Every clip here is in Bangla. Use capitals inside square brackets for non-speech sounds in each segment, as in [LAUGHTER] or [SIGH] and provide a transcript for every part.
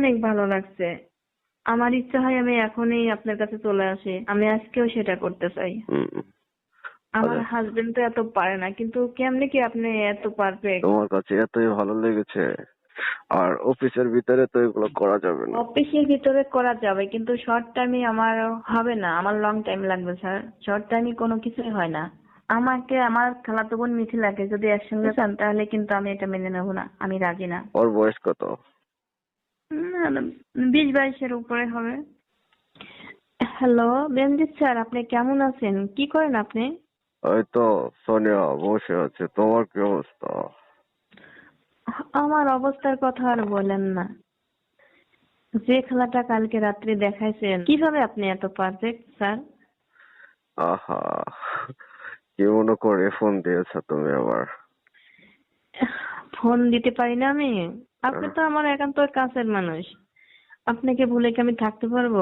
অনেক ভালো লাগছে। আমার ইচ্ছা হয় আমি এখনই আপনার কাছে চলে আসি। আমি আজকেও সেটা করতে চাই। আমার আচ্ছা। হাজবেন্ড তো এত পারে না কিন্তু কেমনে কি আপনি এত পারফেক্ট তোমার কাছে এতই ভালো লেগেছে। আর অফিসের ভিতরে তো এগুলো করা যাবে না। অফিসের ভিতরে করা যাবে কিন্তু শর্ট টাইমে আমার হবে না। আমার লং টাইম লাগবে স্যার শর্ট টাইমে কোনো কিছুই হয় না। আমাকে আমার খালাতো বোন মিথিলাকে যদি একসঙ্গে চান তাহলে কিন্তু আমি এটা মেনে নেব না। আমি রাজি না। ওর বয়স কত? না, না, বিশ বাইশের উপরে হবে। হ্যালো বেনজিৎ স্যার আপনি কেমন আছেন? কি করেন আপনি? ওই তো সোনিয়া বসে আছে। তোমার কি অবস্থা? আমার অবস্থার কথা আর বলেন না। যে খেলাটা কালকে রাত্রে দেখাইছেন কীভাবে আপনি এত পারফেক্ট স্যার? আহা কি মনে করে ফোন দিয়েছ তুমি আবার? ফোন দিতে পারি না আমি? আপনি তো আমার একান্ত কাছের মানুষ। আপনাকে ভুলে কি আমি থাকতে পারব?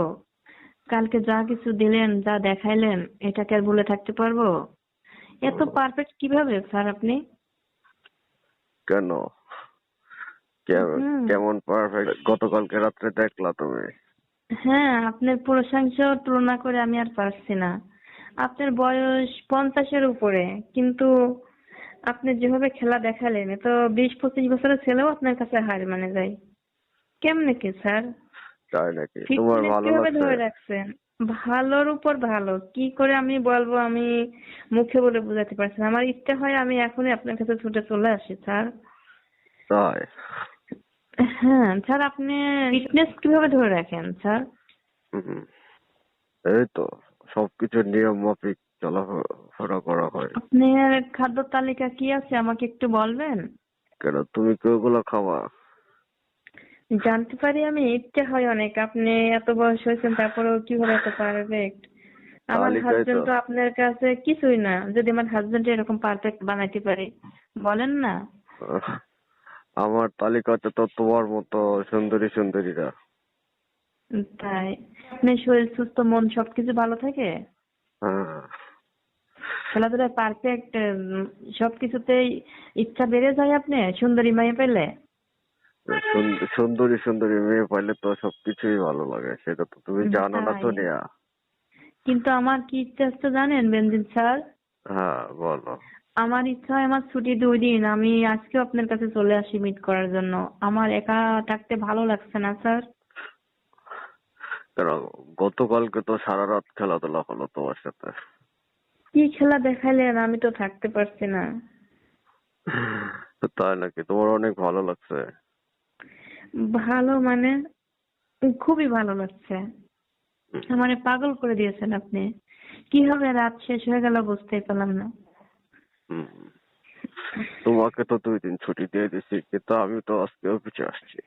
কালকে যা কিছু দিলেন যা দেখাইলেন এটাকে আর ভুলে থাকতে পারব? এত পারফেক্ট কীভাবে স্যার আপনি? কেন? কেমন পারফেক্ট গতকালকে রাত্রে দেখলা তুমি। হ্যাঁ আপনার প্রশংসাও তুলনা করে আমি আর পারছি না। আপনার বয়স পঞ্চাশের উপরে কিন্তু আপনি যেভাবে খেলা দেখালেন তো বিশ পঁচিশ বছরের ছেলেও আপনার কাছে হার মানে যায়। কেমনে কি স্যার? তাই নাকি? তোমার ভালো কীভাবে ধরে লাগছে? রাখছেন? ভালোর উপর ভালো। কি করে আমি বলব আমি মুখে বলে বোঝাতে পারছি না। আমার ইচ্ছা হয় আমি এখনই আপনার কাছে ছুটে চলে আসি স্যার। তাই? হ্যাঁ স্যার আপনি ফিটনেস কীভাবে ধরে রাখেন স্যার। এই তো সবকিছু নিয়ম মাফিক। চলাফেরা করা হয়। আপনার খাদ্য তালিকা কি আছে? আমাকে একটু বলবেন? কেন? তুমি কি ওগুলো খাবা জানতে পারি আমি ইচ্ছে হয় অনেক। আপনি এত বয়স হয়েছেন তারপরেও কীভাবে এত পারফেক্ট আমার হাজবেন্ড তো- আপনার কাছে কিছুই না। যদি আমার হাজবেন্ড এরকম পারফেক্ট বানাইতে পারে বলেন না। আমার তালিকাতে তো তোমার মতো সুন্দরী সুন্দরীরা। তাই? আপনার শরীর সুস্থ মন সবকিছু ভালো থাকে? হ্যাঁ। খেলাধুলায় পারফেক্ট সবকিছুতেই ইচ্ছা বেড়ে যায় আপনি? সুন্দরী মেয়ে পেলে? সুন্দরী সুন্দরী মেয়ে পাইলে তো সবকিছুই ভালো লাগে সেটা তো তুমি জানো না। সোনিয়া। কিন্তু আমার কি ইচ্ছা আছে জানেন বেনজিন স্যার? হ্যাঁ বলো। আমার ইচ্ছা হয় আমার ছুটি দুই দিন আমি আজকেও আপনার কাছে চলে আসি মিট করার জন্য। আমার একা থাকতে ভালো লাগছে না স্যার। কেন গতকালকে তো সারা রাত খেলাধুলা হলো তোমার সাথে। কি খেলা দেখাইলেন আমি তো থাকতে পারছি না। [LAUGHS] তাই নাকি? তোমার অনেক ভালো লাগছে। ভালো মানে খুবই ভালো লাগছে। আমারে পাগল করে দিয়েছেন আপনি। কীভাবে রাত শেষ হয়ে গেল বুঝতেই পারলাম না। তোমাকে তো দুই দিন ছুটি দিয়ে দিছি কিন্তু আমি তো আজকে অফিসে আসছি।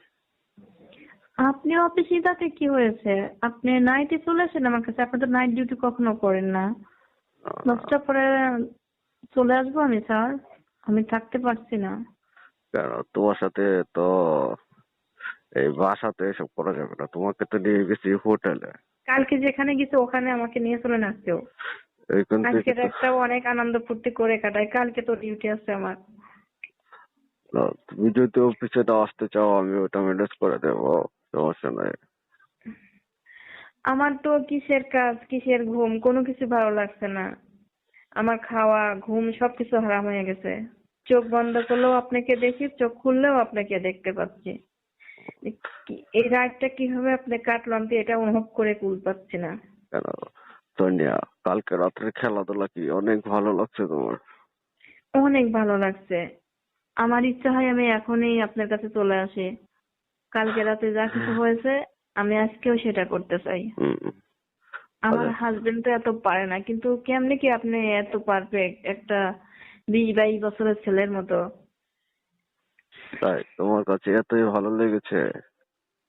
আপনি অফিসে তাতে কি হয়েছে? আপনি নাইটে চলে আসেন আমার কাছে? আপনি তো নাইট ডিউটি কখনো করেন না। দশটা পরে চলে আসব আমি স্যার। আমি থাকতে পারছি না। কেন? তোমার সাথে তো এই বাসাতে এসব করা যাবে না। তোমাকে তো নিয়ে গেছি হোটেলে। কালকে যেখানে গেছে ওখানে আমাকে নিয়ে চলে এইখান থেকে আজকের একটা অনেক আনন্দ ফুর্তি করে কাটাই। কালকে তো ডিউটি আছে আমার। না, তুমি যদি অফিসে না আসতে চাও আমি ওটা ম্যানেজ করে দেবো। সমস্যা নাই। আমার তো কিসের কাজ কিসের ঘুম? কোনো কিছু ভালো লাগছে না। আমার খাওয়া ঘুম সবকিছু হারাম হয়ে গেছে। চোখ বন্ধ করলেও আপনাকে দেখি চোখ খুললেও আপনাকে দেখতে পাচ্ছি। এই রাতটা কীভাবে আপনি কাটলো আমি তো এটা অনুভব করে কুল পাচ্ছি না। কালকে রাত্রে খেলাধুলা কি অনেক ভালো লাগছে তোমার? অনেক ভালো লাগছে। আমার ইচ্ছা হয় আমি এখনই আপনার কাছে চলে আসি। কালকে রাতে যা কিছু হয়েছে আমি আজকেও সেটা করতে চাই। আমার আচ্ছা। হাজবেন্ড তো এত পারে না কিন্তু কেমনে কি আপনি এত পারফেক্ট একটা বিশ বাইশ বছরের ছেলের মতো? তাই তোমার কাছে এতই ভালো লেগেছে?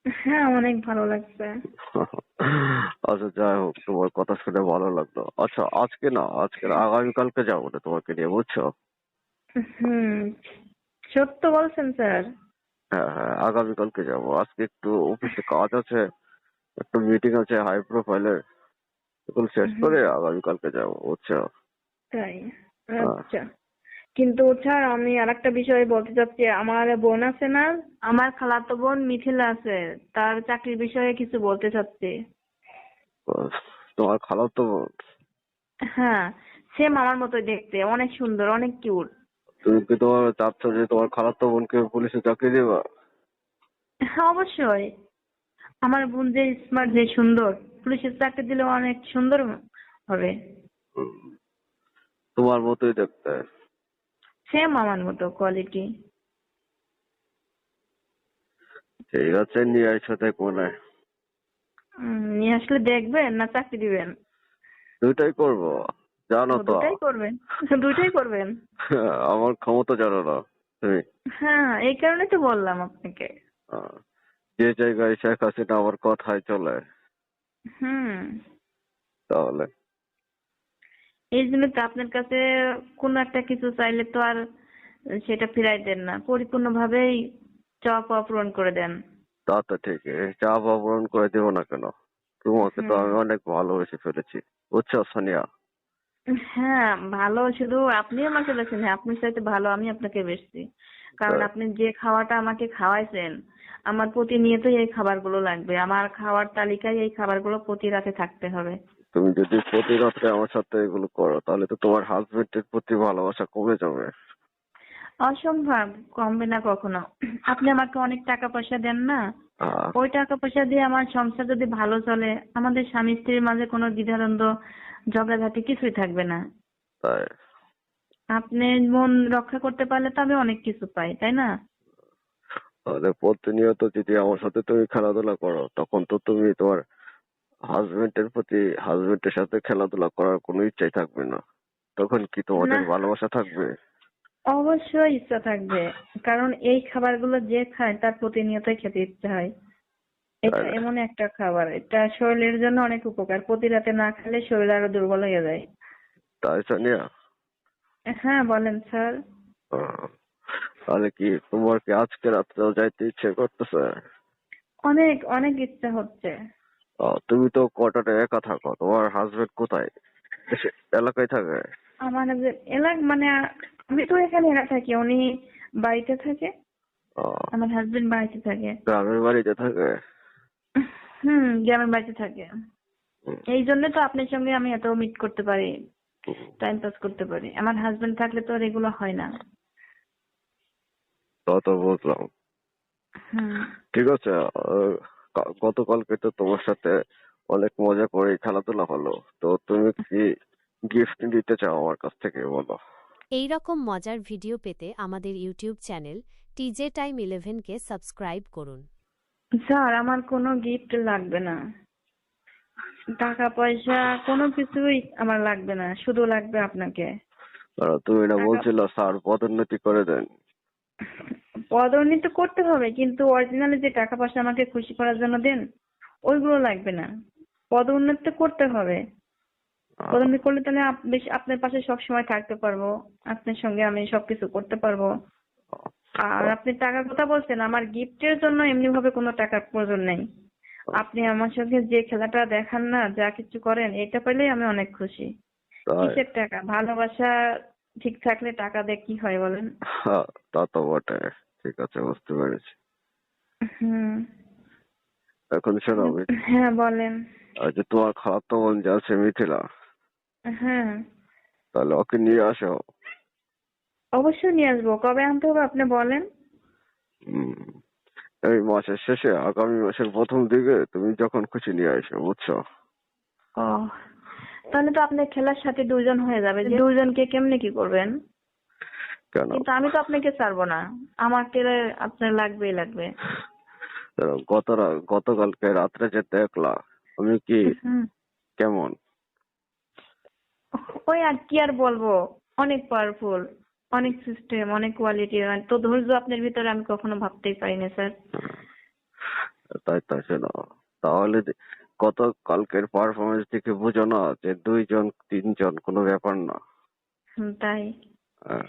হ্যাঁ অনেক ভালো লাগছে। আচ্ছা যাই হোক তোমার কথা শুনে ভালো লাগল। আচ্ছা আজকে না আজকে না, আগামীকালকে যাব না তোমাকে নিয়ে বুঝছ? হুম সত্য বলছেন স্যার। হ্যাঁ হ্যাঁ আগামীকালকে যাব। আজকে একটু অফিসে কাজ আছে একটু মিটিং আছে হাই প্রোফাইলের এগুলো শেষ করে আগামীকালকে যাব বুঝছ? তাই? হ্যাঁ। আচ্ছা। কিন্তু স্যার আমি আরেকটা বিষয় বলতে চাচ্ছি আমার বোন আছে না? আমার খালাতো বোন মিথিলা আছে তার চাকরির বিষয়ে কিছু বলতে চাচ্ছি। তোমার খালাতো বোন? হ্যাঁ সেম আমার মতোই দেখতে অনেক সুন্দর অনেক কিউট তুমি কি তোমার চাচ্ছ যে তোমার খালাতো বোনকে পুলিশে চাকরি দেবা? হ্যাঁ অবশ্যই। আমার বোন যে স্মার্ট যে সুন্দর পুলিশের চাকরি দিলে অনেক সুন্দর হবে। তোমার মতোই দেখতে। সেম আমার মতো কোয়ালিটি ঠিক আছে নিয়ে এসো দেখ মনে নিয়ে আসলে দেখবেন না চাকরি দিবেন? দুইটাই করব। জানো তো। দুটাই করবেন। দুটাই করবেন। [LAUGHS] আমার ক্ষমতা জানো না তুমি? হ্যাঁ এই কারণেই তো বললাম আপনাকে। যে জায়গায় শেখ হাসিনা আমার কথায় চলে হুম। তাহলে? এই জন্য তো আপনার কাছে কোনো একটা কিছু চাইলে তো আর সেটা ফিরাই দেন না। পরিপূর্ণভাবেই চাওয়া পাওয়া পূরণ করে দেন। তা তো ঠিকই চা পূরণ করে দেবো না কেন? তোমাকে তো আমি অনেক ভালোবেসে ফেলেছি। বুঝছ সোনিয়া? হ্যাঁ ভালো শুধু আপনি আমাকে বেছেন আপনি চাইতে ভালো আমি আপনাকে বেশছি। কারণ আপনি যে খাওয়াটা আমাকে খাওয়াইছেন আমার প্রতিনিয়তই এই খাবারগুলো লাগবে। আমার খাওয়ার তালিকায় এই খাবারগুলো প্রতি রাতে থাকতে হবে। তুমি যদি প্রতি রাত্রে আমার সাথে এগুলো করো তাহলে তো তোমার হাজবেন্ডের প্রতি ভালোবাসা কমে যাবে। অসম্ভব কমবে না কখনো। আপনি আমাকে অনেক টাকা পয়সা দেন না? ওই টাকা পয়সা দিয়ে আমার সংসার যদি ভালো চলে আমাদের স্বামী স্ত্রীর মাঝে কোনো দ্বিধাদ্বন্দ্ব ঝগড়াঝাটি কিছুই থাকবে না। আপনি মন রক্ষা করতে পারলে তো আমি অনেক কিছু পাই তাই না? তাহলে প্রতিনিয়ত যদি আমার সাথে তুমি খেলাধুলা করো তখন তো তুমি তোমার হাজবেন্ডের প্রতি হাজবেন্ডের সাথে খেলাধুলা করার কোনো ইচ্ছাই থাকবে না। তখন কি তোমাদের। ভালোবাসা থাকবে? অবশ্যই ইচ্ছা থাকবে। কারণ এই খাবারগুলো যে খায় তার প্রতিনিয়তই খেতে ইচ্ছে হয়। এটা এমন একটা খাবার এটা শরীরের জন্য অনেক উপকার। প্রতি রাতে না খেলে শরীর আরও দুর্বল হয়ে যায়। তাই সোনিয়া হ্যাঁ বলেন স্যার। তাহলে কি তোমার কি আজকে রাত্রেও যাইতে ইচ্ছে করতেছে? অনেক অনেক ইচ্ছা হচ্ছে। তুমি তো কোয়ার্টারে একা থাকো তোমার হাজবেন্ড কোথায়? এলাকায় থাকে? আমার যে এলাক মানে আমি তো এখানে একা থাকি উনি বাড়িতে থাকে আমার হাজবেন্ড বাড়িতে থাকে। গ্রামের বাড়িতে থাকে? হুম গ্রামের বাড়িতে থাকে। এই জন্য তো আপনার সঙ্গে আমি এত মিট করতে পারি। টাইম পাস করতে পারি। আমার হাজবেন্ড থাকলে তো আর এগুলো হয় না। তা তো বুঝলাম। হুম। ঠিক আছে গতকালকে তো তোমার সাথে অনেক মজা করে খেলাধুলা হলো। তো তুমি কি গিফট দিতে চাও আমার কাছ থেকে বলো। এই রকম মজার ভিডিও পেতে আমাদের ইউটিউব চ্যানেল টিজে টাইম ইলেভেনকে সাবস্ক্রাইব করুন। স্যার আমার কোনো গিফট লাগবে না। টাকা পয়সা কোনো কিছুই আমার লাগবে না শুধু লাগবে আপনাকে। তুমি না বলছিল স্যার পদোন্নতি করে দেন। পদোন্নতি করতে হবে কিন্তু অরিজিনালি যে টাকা পয়সা আমাকে খুশি করার জন্য দেন ওইগুলো লাগবে না। পদোন্নতি তো করতে হবে। পদোন্নতি করলে তাহলে বেশ আপনার পাশে সব সময় থাকতে পারব। আপনার সঙ্গে আমি সবকিছু করতে পারব। আর আপনি টাকার কথা বলছেন আমার গিফটের জন্য এমনি ভাবে কোনো টাকার প্রয়োজন নেই। আপনি আমার সঙ্গে যে খেলাটা দেখান না যা কিছু করেন এটা পেলেই আমি অনেক খুশি। কিসের টাকা? ভালোবাসা ঠিক থাকলে টাকা দিয়ে কি হয় বলেন? হ্যাঁ, তা তো বটে ঠিক আছে বুঝতে পেরেছি। হুম। এখন শোনো হ্যাঁ বলেন। যে তোমার খারাপ তো মন যাচ্ছে মিথিলা হ্যাঁ। তাহলে ওকে নিয়ে আসো। অবশ্যই নিয়ে আসব। কবে আনতে হবে আপনি বলেন। এই মাসের শেষে আগামী মাসের প্রথম দিকে তুমি যখন খুশি নিয়ে আসো বুঝছ? ও তাহলে তো আপনার খেলার সাথে দুজন হয়ে যাবে। যে দুজনকে কেমনে কি করবেন? কেন? কিন্তু আমি তো আপনাকে ছাড়বো না। আমাকে আপনার লাগবেই লাগবে। গত গতকালকে রাত্রে যে দেখলা আমি কি কেমন? ওই আর কি আর বলব? অনেক পাওয়ারফুল অনেক সিস্টেম অনেক কোয়ালিটি তো ধৈর্য আপনার ভিতরে আমি কখনো ভাবতেই পারিনি স্যার তাই তাই শোনো। তাহলে গত কালকের পারফরমেন্স দেখে বুঝো না যে দুইজন তিনজন কোনো ব্যাপার না। তাই। আহ,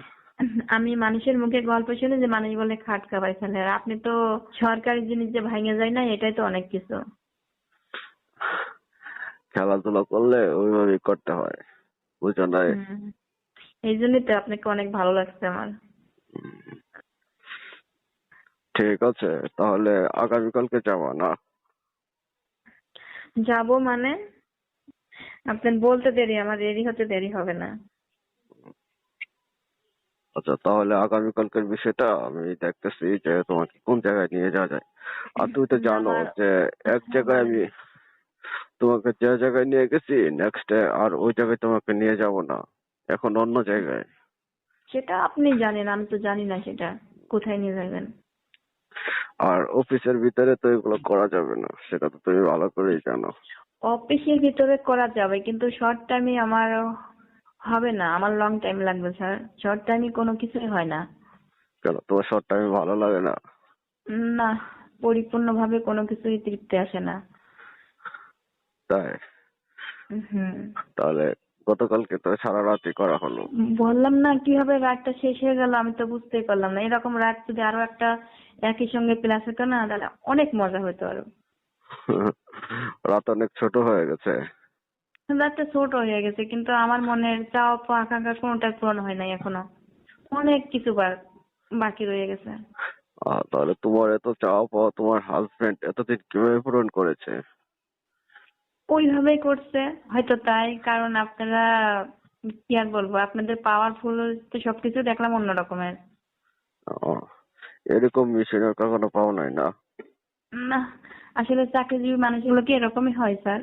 আমি মানুষের মুখে গল্প শুনে যে মানুষ বলে খাট কাবাই ফেলে। আর আপনি তো সরকারি জিনিস যে ভাঙে যায় না এটাই তো অনেক কিছু। খেলাধুলা করলে ওইভাবেই করতে হয়। বুঝো না। এই জন্যই তো আপনাকে অনেক ভালো লাগছে আমার। ঠিক আছে তাহলে আগামীকালকে যাবা না? যাব মানে? আপনি বলতে দেরি আমার রেডি হতে দেরি হবে না। আচ্ছা তাহলে আগামীকালকের বিষয়টা আমি দেখতেছি যে তোমাকে কোন জায়গায় নিয়ে যাওয়া যায়। আর তুমি তো জানো যে এক জায়গায় আমি তোমাকে যে জায়গায় নিয়ে গেছি নেক্সট আর ওই জায়গায় তোমাকে নিয়ে যাব না। এখন অন্য জায়গায়। সেটা আপনি জানেন আমি তো জানি না সেটা। কোথায় নিয়ে যাবেন? আর অফিসের ভিতরে তো এগুলো করা যাবে না সেটা তো তুমি ভালো করেই জানো। অফিসের ভিতরে করা যাবে কিন্তু শর্ট টাইমে আমার হবে না আমার লং টাইম লাগবে স্যার শর্ট টাইমে কোনো কিছুই হয় না। কেন? তোমার শর্ট টাইম ভালো লাগে না? না পরিপূর্ণভাবে কোনো কিছুই তৃপ্তি আসে না। তাই হুম তাহলে গতকালকে তো সারা রাতই করা হলো। বললাম না কীভাবে রাতটা শেষ হয়ে গেল আমি তো বুঝতেই পারলাম না। এরকম রাত যদি আরও একটা একই সঙ্গে প্লাস হতো না তাহলে অনেক মজা হতো আরও। [LAUGHS] রাত অনেক ছোট হয়ে গেছে। রাতটা ছোট হয়ে গেছে কিন্তু আমার মনের চাওয়া পাওয়া আকাঙ্ক্ষা কোনোটাই পূরণ হয় নাই এখনও। অনেক কিছু বাকি রয়ে গেছে। তাহলে তোমার এত চাওয়া পাওয়া তোমার হাজবেন্ড এতদিন কীভাবে পূরণ করেছে? ওইভাবেই করছে। হয়তো তাই কারণ আপনারা কি আর বলব আপনাদের পাওয়ারফুল তো সবকিছু দেখলাম অন্য রকমের। এরকম মিশনের কখনো পাও নাই না। না আসলে চাকরিজীবী মানুষগুলো কি এরকমই হয় স্যার?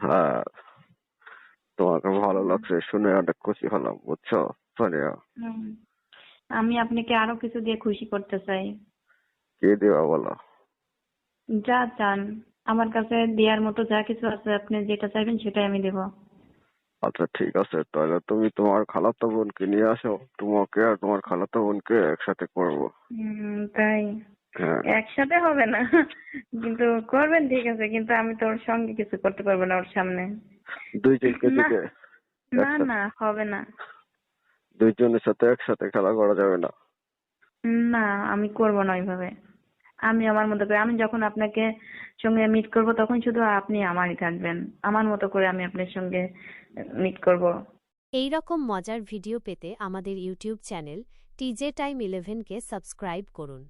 হ্যাঁ তোমাকে ভালো লাগছে শুনে অনেক খুশি হলাম বুঝছ সোনিয়া। আমি আপনাকে আরও কিছু দিয়ে খুশি করতে চাই। কি দিবা বলো? যা চান। আমার কাছে দেওয়ার মতো যা কিছু আছে আপনি যেটা চাইবেন সেটাই আমি দেবো। আচ্ছা ঠিক আছে। তাহলে তুমি তোমার খালাতো বোনকে নিয়ে আসো। তোমাকে আর তোমার খালাতো বোনকে একসাথে করব। হুম, তাই? হ্যাঁ। একসাথে হবে না? কিন্তু করবেন ঠিক আছে কিন্তু আমি তো ওর সঙ্গে কিছু করতে পারব না ওর সামনে। দুইজনকে। দিকে না না হবে না। দুইজনের সাথে একসাথে খেলা করা যাবে না। না আমি করব না ওইভাবে। আমি আমার মতো করে, আমি যখন আপনাকে সঙ্গে মিট করব, তখন শুধু আপনি আমারই থাকবেন। আমার মতো করে আমি আপনার সঙ্গে মিট করব। এই রকম মজার ভিডিও পেতে আমাদের ইউটিউব চ্যানেল টিজে টাইম ইলেভেনকে সাবস্ক্রাইব করুন।